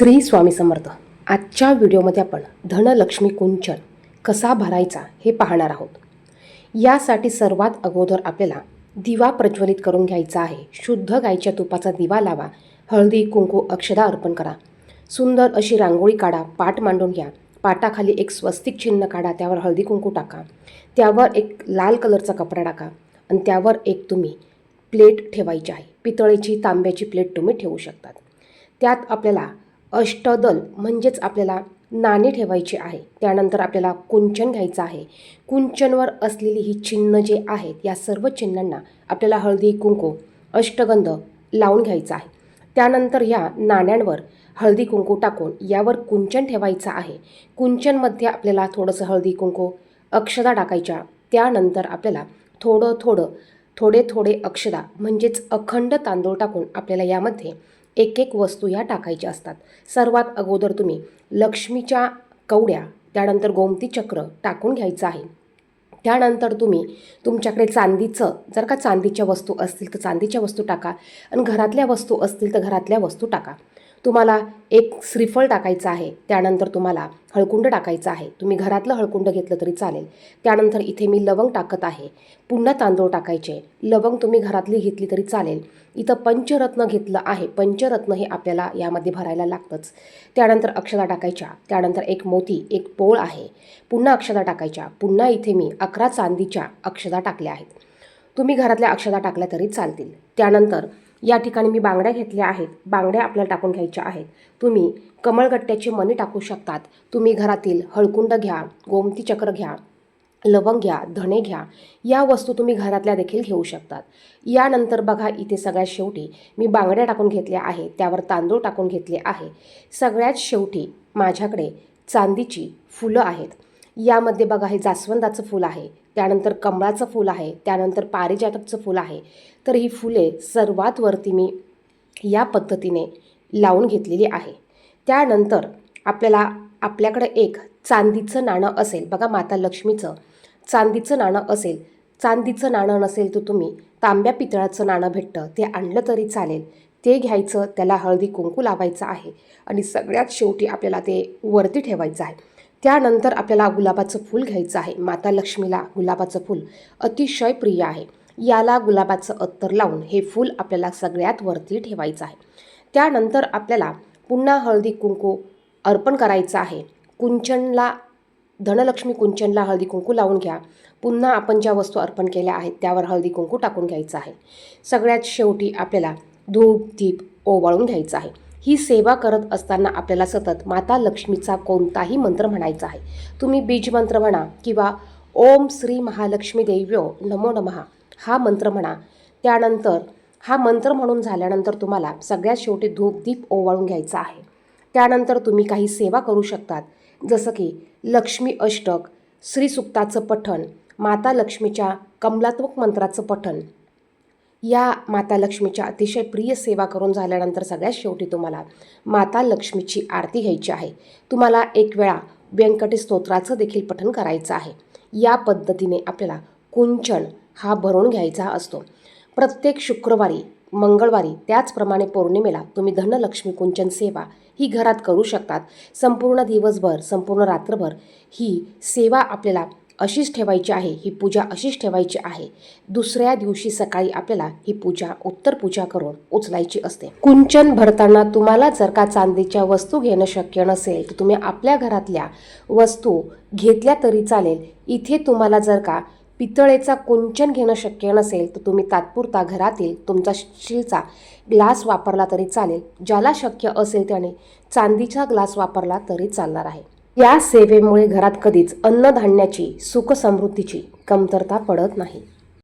श्री स्वामी समर्थ. आजच्या व्हिडिओमध्ये आपण धनलक्ष्मी कुंचन कसा भरायचा हे पाहणार आहोत. यासाठी सर्वात अगोदर आपल्याला दिवा प्रज्वलित करून घ्यायचा आहे. शुद्ध गाईच्या तुपाचा दिवा लावा. हळदी कुंकू अक्षदा अर्पण करा. सुंदर अशी रांगोळी काढा. पाट मांडून घ्या. पाटाखाली एक स्वस्तिक चिन्ह काढा. त्यावर हळदी कुंकू टाका. त्यावर एक लाल कलरचा कपडा टाका. आणि त्यावर एक तुम्ही प्लेट ठेवायची आहे. पितळेची तांब्याची प्लेट तुम्ही ठेवू शकतात. त्यात आपल्याला अष्टदल म्हणजेच आपल्याला नाणे ठेवायचे आहे. त्यानंतर आपल्याला कुंचन घ्यायचं आहे. कुंचनवर असलेली ही चिन्ह जे आहेत या सर्व चिन्हांना आपल्याला हळदी कुंकू अष्टगंध लावून घ्यायचा आहे. त्यानंतर ह्या नाण्यांवर हळदी कुंकू टाकून यावर कुंचन ठेवायचं आहे. कुंचनमध्ये आपल्याला थोडंसं हळदी कुंकू अक्षदा टाकायच्या. त्यानंतर आपल्याला थोडं थोडं थोडे थोडे अक्षदा म्हणजेच अखंड तांदूळ टाकून आपल्याला यामध्ये एक एक वस्तू ह्या टाकायच्या असतात. सर्वात अगोदर तुम्ही लक्ष्मीच्या कवड्या त्यानंतर गोमती चक्र टाकून घ्यायचं आहे. त्यानंतर तुम्ही तुमच्याकडे चांदीचं जर का चांदीच्या वस्तू असतील तर चांदीच्या वस्तू टाका आणि घरातल्या वस्तू असतील तर घरातल्या वस्तू टाका. तुम्हाला एक श्रीफळ टाकायचं आहे त्यानंतर तुम्हाला हळकुंड टाकायचं आहे. तुम्ही घरातलं हळकुंड घेतलं तरी चालेल. त्यानंतर इथे मी लवंग टाकत आहे. पुन्हा तांदूळ टाकायचे. लवंग तुम्ही घरातली घेतली तरी चालेल. इथं पंचरत्न घेतलं आहे. पंचरत्न हे आपल्याला यामध्ये भरायला लागतंच. त्यानंतर अक्षता टाकायच्या. त्यानंतर एक मोती एक पोळ आहे. पुन्हा अक्षता टाकायच्या. पुन्हा इथे मी अकरा चांदीच्या अक्षता टाकल्या आहेत. तुम्ही घरातल्या अक्षता टाकल्या तरी चालतील. त्यानंतर या ठिकाणी मी बांगड्या घेतल्या आहेत. बांगड्या आपल्याला टाकून घ्यायच्या आहेत. तुम्ही कमळगट्ट्याची मणी टाकू शकतात. तुम्ही घरातील हळकुंड घ्या गोमती चक्र घ्या लवंग घ्या धणे घ्या या वस्तू तुम्ही घरातल्या देखील घेऊ शकतात. यानंतर बघा इथे सगळ्यात शेवटी मी बांगड्या टाकून घेतल्या आहे त्यावर तांदूळ टाकून घेतले आहे. सगळ्यात शेवटी माझ्याकडे चांदीची फुलं आहेत. यामध्ये बघा हे जास्वंदाचं फूल आहे त्यानंतर कमळाचं फूल आहे त्यानंतर पारिजातकचं फूल आहे. तर ही फुले सर्वात वरती मी या पद्धतीने लावून घेतलेली आहे. त्यानंतर आपल्याला आपल्याकडं एक चांदीचं नाणं असेल बघा माता लक्ष्मीचं चांदीचं नाणं असेल. चांदीचं नाणं नसेल तर तुम्ही तांब्या पितळाचं नाणं भेटतं ते आणलं तरी चालेल. ते घ्यायचं त्याला हळदी कुंकू लावायचं आहे. आणि सगळ्यात शेवटी आपल्याला ते वरती ठेवायचं आहे. त्यानंतर आपल्याला गुलाबाचं फूल घ्यायचं आहे. माता लक्ष्मीला गुलाबाचं फूल अतिशय प्रिय आहे. याला गुलाबाचं अत्तर लावून हे फूल आपल्याला सगळ्यात वरती ठेवायचं आहे. त्यानंतर आपल्याला पुन्हा हळदी कुंकू अर्पण करायचं आहे. कुंचनला धनलक्ष्मी कुंचनला हळदी कुंकू लावून घ्या. पुन्हा आपण ज्या वस्तू अर्पण केल्या आहेत त्यावर हळदी कुंकू टाकून घ्यायचं आहे. सगळ्यात शेवटी आपल्याला धूप दीप ओवाळून घ्यायचं आहे. ही सेवा करत असताना आपल्याला सतत माता लक्ष्मीचा कोणताही मंत्र म्हणायचा आहे. तुम्ही बीज मंत्र म्हणा किंवा ओम श्री महालक्ष्मी देव्यो नमो नमः हा मंत्र म्हणा. त्यानंतर हा मंत्र म्हणून झाल्यानंतर तुम्हाला सगळ्यात शेवटी धूप दीप ओवाळून घ्यायचा आहे. त्यानंतर तुम्ही काही सेवा करू शकतात. जसं की लक्ष्मी अष्टक श्रीसुक्ताचं पठण माता लक्ष्मीच्या कमलात्मक मंत्राचं पठण या माता लक्ष्मीच्या अतिशय प्रिय सेवा करून झाल्यानंतर सगळ्यात शेवटी तुम्हाला माता लक्ष्मीची आरती घ्यायची आहे. तुम्हाला एक वेळा व्यंकटेश स्तोत्राचं देखील पठन करायचं आहे. या पद्धतीने आपल्याला कुंचन हा भरून घ्यायचा असतो. प्रत्येक शुक्रवारी मंगळवारी त्याचप्रमाणे पौर्णिमेला तुम्ही धनलक्ष्मी कुंचन सेवा ही घरात करू शकतात. संपूर्ण दिवसभर संपूर्ण रात्रभर ही सेवा आपल्याला अशीच ठेवायची आहे ही पूजा अशीच ठेवायची आहे. दुसऱ्या दिवशी सकाळी आपल्याला ही पूजा उत्तर पूजा करून उचलायची असते. कुंचन भरताना तुम्हाला जर का चांदीच्या वस्तू घेणं शक्य नसेल तर तुम्ही आपल्या घरातल्या वस्तू घेतल्या तरी चालेल. इथे तुम्हाला जर का पितळेचा कुंचन घेणं शक्य नसेल तर तुम्ही तात्पुरता घरातील तुमचा स्टीलचा ग्लास वापरला तरी चालेल. ज्याला शक्य असेल त्याने चांदीचा ग्लास वापरला तरी चालणार आहे. या सेवेमुळे घरात कधीच अन्नधान्याची सुखसमृद्धीची कमतरता पडत नाही.